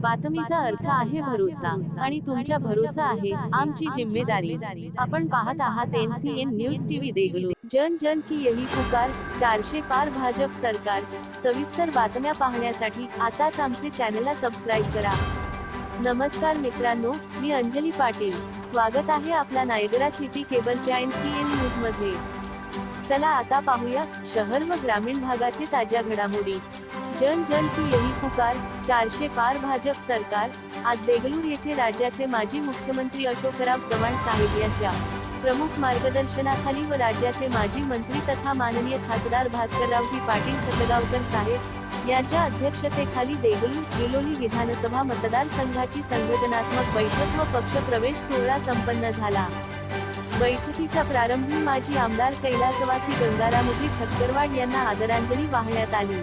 बातमीचा अर्थ आहे भरोसा आणि तुमच्या भरोसा आहे आमची जिम्मेदारी. आपण पाहत आहात एनसीएन न्यूज टीव्ही देगलू जन जन की यही पुकार चारशे पार भाजप सरकार. सविस्तर बातम्या पाहण्यासाठी आताच आमचे चॅनलला सबस्क्राईब करा. नमस्कार मित्रांनो मी अंजली पाटील. स्वागत आहे आपला नायगरा सिटी केबलच्या एनसीएन न्यूजमध्ये. चला आता पाहूया शहर व ग्रामीण भागाचे ताज्या घडामोडी. जन जन की यही पुकार चारशे पार भाजप सरकार आज देगलूर येथे राज्याचे माजी मुख्यमंत्री अशोकराव चव्हाण साहेब यांच्या प्रमुख मार्गदर्शनाखाली व राज्याचे माजी मंत्री तथा माननीय खासदार भास्कररावजी पाटील खतगावकर साहेब यांच्या अध्यक्षतेखाली देगलूर गेलोली विधानसभा मतदारसंघाची संघटनात्मक बैठक व पक्ष प्रवेश सोहळा संपन्न झाला. बैठकीच्या प्रारंभी माजी आमदार कैलासवासी गंगारामजी ठक्करवाड यांना आदरांजली वाहण्यात आली.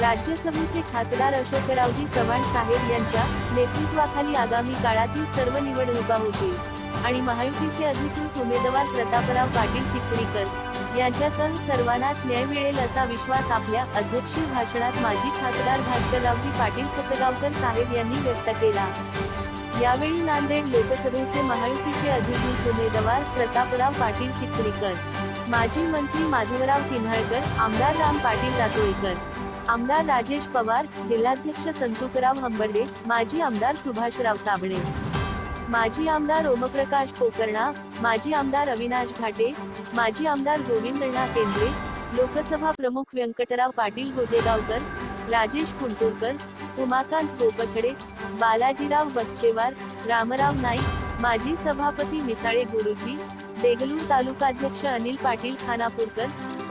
राज्यसभेचे खासदार अशोकरावजी चव्हाण साहेब यांच्या नेतृत्वाखाली आगामी काळातील सर्व निवडणुका होतील. आणि महायुतीचे अधिकृत उमेदवार प्रतापराव पाटील चिखलीकर यांच्यासह सर्वांनाच न्याय मिळेल असा विश्वास आपल्या अध्यक्षीय भाषणात माजी खासदार भास्कररावजी पाटील खतगावकर साहेब यांनी व्यक्त केला. यावेळी नांदेड लोकसभेचे महायुतीचे अधिकृत उमेदवार प्रतापराव पाटील चिखलीकर माजी मंत्री माधवराव किन्हाळकर आमदार राम पाटील रातोळीकर आमदार राजेश पवार जिल्हाध्यक्ष संतुकराव हंबर्डे माजी आमदार सुभाषराव साबणे. माजी आमदार ओमप्रकाश पोकर्णा माजी आमदार अविनाश घाटे माजी आमदार गोविंदण्णा केंद्रे लोकसभा प्रमुख व्यंकटराव पाटील गोदेगावकर राजेश कुंटुरकर उमाकांत गोपछडे बालाजीराव बच्चेवार रामराव नाईक माजी सभापती मिसाळे गुरुजी देगलूर तालुकाध्यक्ष अनिल पाटील खानापूरकर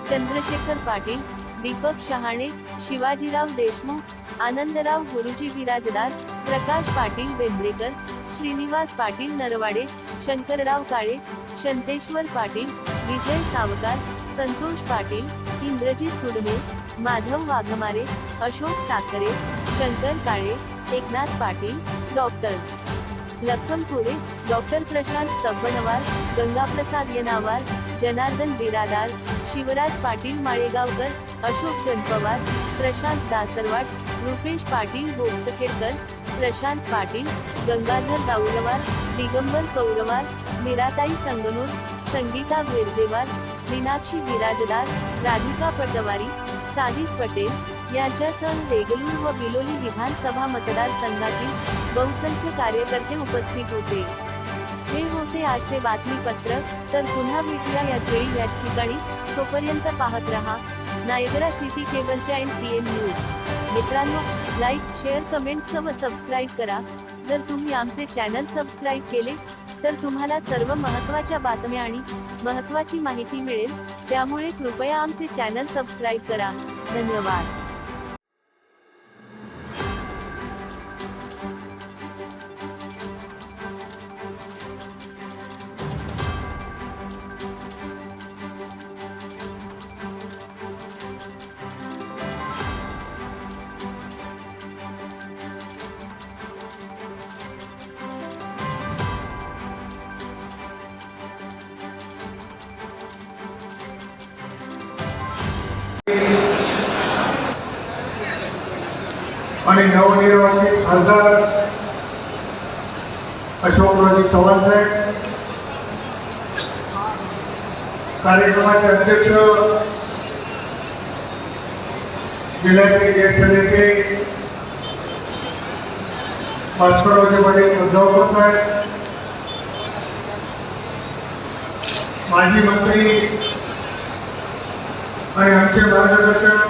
चंद्रशेखर पाटील दीपक शहाणे शिवाजीराव देशमुख आनंदराव गुरुजी विराजदार प्रकाश पाटील बेंद्रेकर श्रीनिवास पाटील नरवाडे शंकरराव काळे शंतेश्वर पाटील विजय सावकार संतोष पाटील इंद्रजित कुडमे माधव वाघमारे अशोक साखरे शंकर काळे एकनाथ पाटील डॉक्टर लखमपुरे डॉक्टर प्रशांत सब्बनवार गंगाप्रसाद येनावार जनार्दन बिरादार शिवराज पाटील माळेगावकर अशोक गणपवार प्रशांत दासरवाड रुपेश पाटील बोपसखेडकर प्रशांत पाटील गंगाधर दाऊलवार दिगंबर कौरवार निराताई संगनूर संगीता वेरदेवार मीनाक्षी विराजदार राधिका पटवारी सादिक पटेल यांच्यासह देगलूर व बिलोली विधानसभा मतदारसंघातील बहुसंख्य कार्यकर्ते उपस्थित होते. असे आजचे बातमीपत्र तर पुन्हा भेटूया या वेळी या ठिकाणी. तोपर्यंत पाहत रहा. नायगरा सिटी केबलच्या एन सी एन न्यूज. मित्रांनो लाईक शेअर कमेंट व सबस्क्राईब करा. जर तुम्ही आमचे चॅनल सबस्क्राईब केले तर तुम्हाला सर्व महत्त्वाच्या बातम्या आणि महत्त्वाची माहिती मिळेल. त्यामुळे कृपया आमचे चॅनल सबस्क्राईब करा. धन्यवाद. आणि नवनिर्वाचित खासदार अशोकरावजी चव्हाण साहेब. कार्यक्रमाचे अध्यक्ष जिल्ह्याचे ज्येष्ठ नेते भास्कररावजी पाटील उद्धवकर साहेब. माजी मंत्री आणि आमचे मार्गदर्शक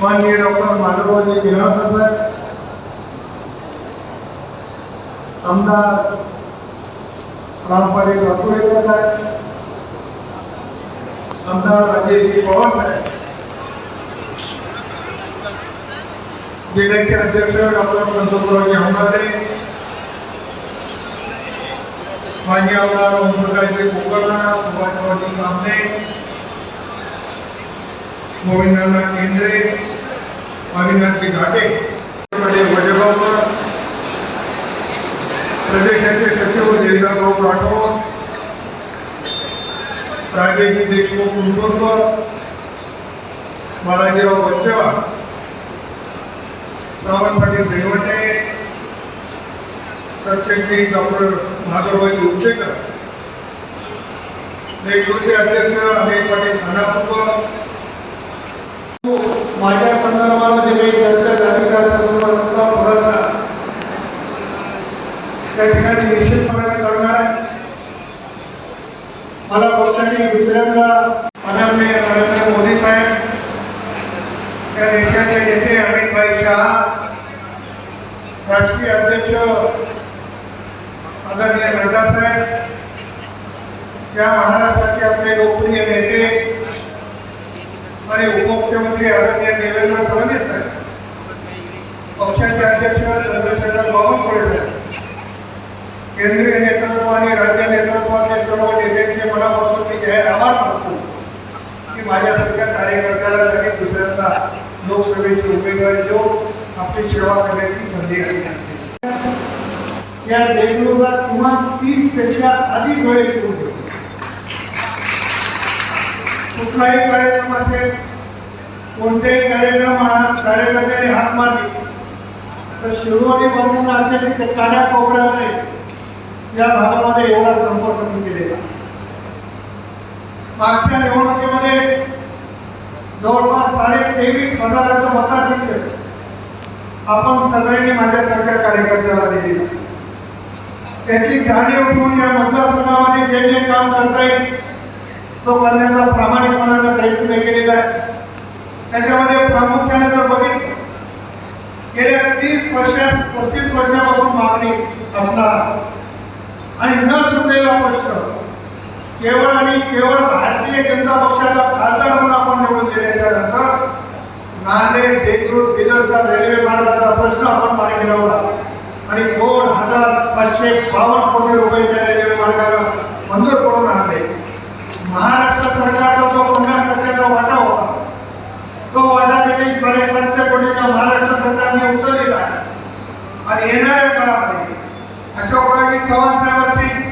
माननीय डॉक्टर माधवजी गिरणाकर साहेब आमदार रामपाडे रातुळेकर साहेब आमदार राजेशजी पवार साहेब जिल्ह्याचे अध्यक्ष डॉक्टर संतोषरावजी हंबाटे माजी आमदार ओमप्रकाशजी कोकर्णा सुभाषरावजी सामने गोविंदांना केंद्रे अविनाथजी घाटे. म्हणजे वडगावकर प्रदेशाचे सचिव गिरिजाभाऊ राठोड राजेजी देशमुख कुंटूरकर बालाजीराव बच्चवा श्रावण पाटील भेवटे सरचिटणीस डॉक्टर माधवभाई उर्जेकर नेतृत्व अध्यक्ष अमित पाटील खानापूरकर माझ्या संदर्भामध्ये काही चर्चा झाली त्या संदर्भातला थोडासा त्या ठिकाणी निश्चितपणे करणार आहे. मला पक्षाने दुसऱ्यांदा आदरणीय नरेंद्र मोदी साहेब त्या देशाचे नेते अमित भाई शहा राष्ट्रीय अध्यक्ष आदरणीय नड्डा साहेब त्या महाराष्ट्राचे आपले लोकप्रिय नेते आणि उपमुख्यमंत्री आदरणीय देवेंद्र फडणवीस साहेब. पक्षाचे अध्यक्ष चंद्रशेखर बावनकुळे साहेब. केंद्रीय नेतृत्व आणि राज्य नेतृत्वाचे सर्व नेत्यांचे मनापासून मी जाहीर आभार मानतो. की माझ्यासारख्या कार्यकर्त्याला तरी दुसऱ्यांदा लोकसभेची उमेदवारी देऊन आपली सेवा करण्याची संधी आहे. या देशमुखात किमान तीसपेक्षा अधिक वेळेची येऊन कुठलाही कार्यक्रम असेल कोणतेही कार्यक्रम म्हणा हात मारली तर शिरोडीपासून असेल ते काड्या कानाकोपऱ्यामध्ये या भागामध्ये एवढा संपर्क मी केलेला. मागच्या निवडणुकीमध्ये जवळपास साडे तेवीस हजाराचं मताधिक्य आपण सगळ्यांनी माझ्यासारख्या कार्यकर्त्याला दिली त्याची जाणीव ठेवून या मतदारसंघामध्ये जे जे काम करता येईल तो करण्याचा प्रामाणिकपणानं प्रयत्न केलेला आहे. त्याच्यामध्ये प्रामुख्याने जर बघितलं गेल्या तीस वर्षात पस्तीस वर्षापासून मागणी असणार. आणि न सुटलेला प्रश्न केवळ आणि केवळ भारतीय जनता पक्षाचा खासदार म्हणून आपण निवडून दिल्याच्या नंतर नांदेड देगलूर बिदरचा रेल्वे मार्गाचा प्रश्न आपण मागे मिळवला आणि दोन हजार पाचशे बावन्न कोटी रुपये त्या रेल्वे मार्गाला मंजूर करून महाराष्ट्र सरकारचा जो पन्नास टक्क्याचा वाटा होता तो वाटा देखील साडेसातशे कोटीचा महाराष्ट्र सरकारने उचललेला आहे. आणि येणाऱ्या काळामध्ये अशोकराजी चव्हाण साहेब असतील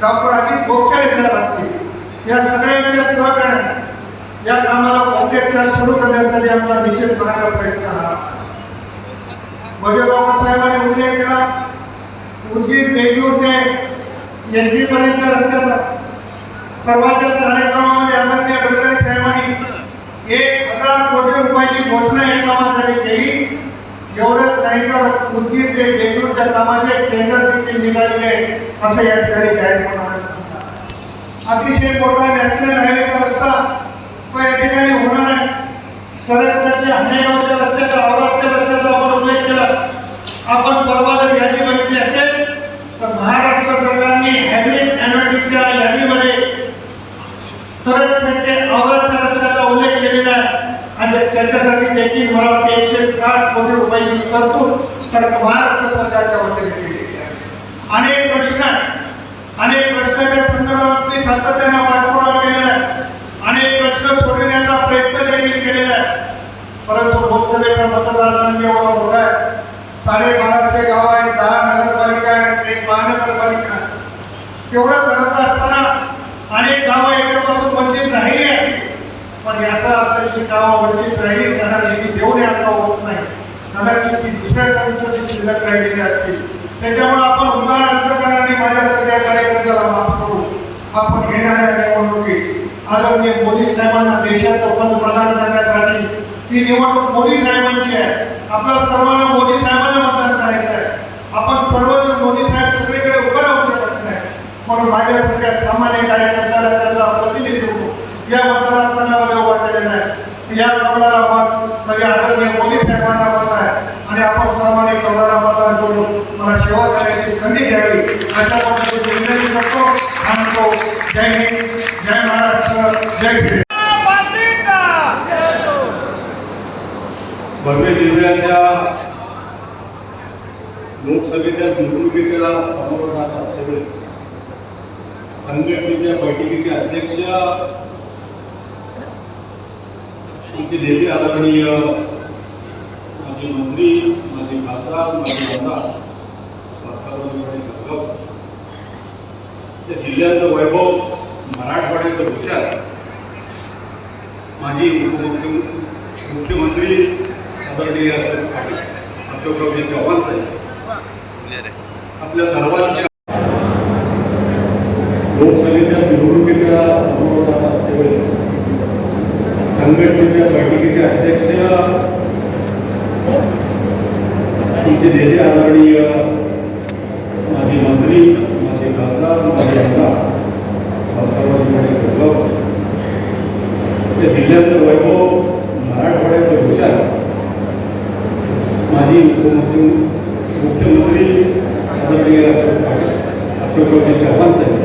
डॉक्टर अजित गोपचाळे साहेब असतील या सगळ्यांच्या सहकार्याने या कामाला प्रत्यक्षात सुरू करण्यासाठी आमचा निश्चित करण्याचा प्रयत्न राहा भजबाबा साहेबांनी उल्लेख केला. उदगीर बेंगळूर ते एनजी पर्यंत रस्त्याचा परवाच्या कार्यक्रमामध्ये आदरणीय गडकरी साहेबांनी एक हजार कोटी रुपयाची घोषणा या कामासाठी केली. एवढंच नाही तर उदगीर कामाचे टेंडर देखील निघालेले असं या ठिकाणी अतिशय मोठा नॅशनल हायवेचा रस्ता तो या ठिकाणी होणार आहे. कर्नाटकाचे हनेगावच्या रस्त्याचा औरंगाबादच्या रस्त्याचा आपण उल्लेख केला. आपण परवा जर यादी बघितली असेल तर महाराष्ट्र सरकारने हॅड्रिक एनर्जीच्या यादीमध्ये कर्नाटक ते औराच्या रस्त्याचा उल्लेख केलेला आहे आणि त्याच्यासाठी देखील मला वाटते एकशे साठ कोटी रुपयाची तरतूद सरकार महाराष्ट्र सरकारच्या वतीने केलेली आहे. अनेक प्रश्न अनेक प्रश्नाच्या संदर्भात मी सातत्याने पाठपुरावा केलेला आहे. अनेक प्रश्न सोडविण्याचा प्रयत्न देखील केलेला आहे. परंतु लोकसभेचा मतदारसंघ एवढा मोठा आहे. साडे बाराशे गाव आहेत दहा नगरपालिका आहेत एक महानगरपालिका एवढा तेवढं करत असताना अनेक गावं याच्यापासून वंचित राहिली असतील पण याचा अर्थ जी गावं वंचित राहिली त्यांना निधी देऊन आता होत नाही. कदाचित ती दुसऱ्या टर्मचं शिल्लक राहिलेली असतील. त्याच्यामुळे आपण उदाहरणार्थ अंतकरणाने माझ्यासारख्या कार्यकर्त्याला माफ करू. आपण घेणाऱ्या निवडणुकीत आदरणीय मोदी साहेबांना देशाचं पंतप्रधान करण्यासाठी ती निवडणूक मोदी साहेबांची आहे. आपल्या सर्वांना मोदी साहेबांना मतदान करायचं आहे. आपण सर्वजण मोदी साहेब सगळीकडे उभं राहू शकत नाही. म्हणून माझ्यासारख्या सामान्य कार्यकर्त्याला त्याचा प्रतिनिधित्व या मतदारसंघामध्ये उभा केलेला कमळाला मत म्हणजे आदरणीय मोदी साहेबांना मत आहे. आणि आपण सर्वांनी कमळाला मतदान करून मला सेवा करण्याची संधी द्यावी. अशा पद्धतीने विनंती करतो आणि तो जय हिंद जय महाराष्ट्र जय श्री भव्य दिव्याच्या लोकसभेच्या निवडणुकीच्या समोर जात असल्यावेळेस संघटनेच्या बैठकीचे अध्यक्ष ते नेते आदरणीय माझे मंत्री माझे खासदार माझे आमदार या जिल्ह्याचं वैभव मराठवाड्याच्या भूषण माझी उपमुख्यमंत्री मुख्यमंत्री आदरणीय अशोक पाटील अशोकरावजी चव्हाण साहेब. आपल्या सर्वांच्या लोकसभा संघटनेच्या बैठकीचे अध्यक्ष तुमचे नेते आदरणीय माजी मंत्री माझे खासदार माझे आमदार त्या जिल्ह्याचं वैभव मराठवाड्याचं हुशार माजी उपमुख्यमंत्री मुख्यमंत्री आदरणीय अशोक पाटील अशोकरावजी चव्हाण साहेब.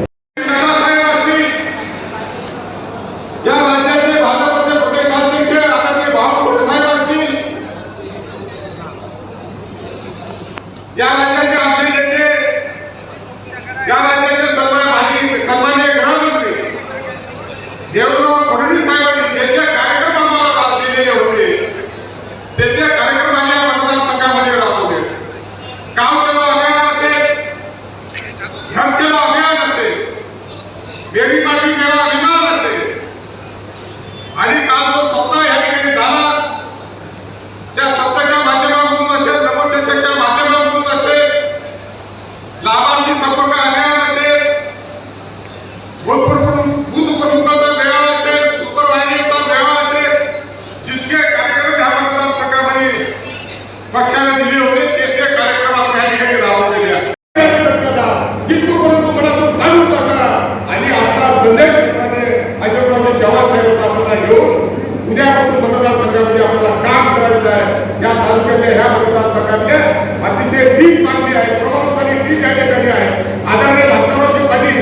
या तालुक्याच्या ह्या मतदारसंघातल्या अतिशय टीम चांगली आहे प्रभावशाली टीम या ठिकाणी आहे. आदरणीय भास्कररावजी पाटील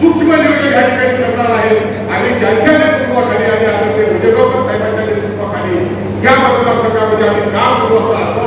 सूक्ष्म नियोजन या ठिकाणी करणार आहे आणि त्यांच्या नेतृत्वाखाली आणि आदरणीय विजयगावकर साहेबांच्या नेतृत्वाखाली या मतदारसंघामध्ये आम्ही काम करू असं आश्वासन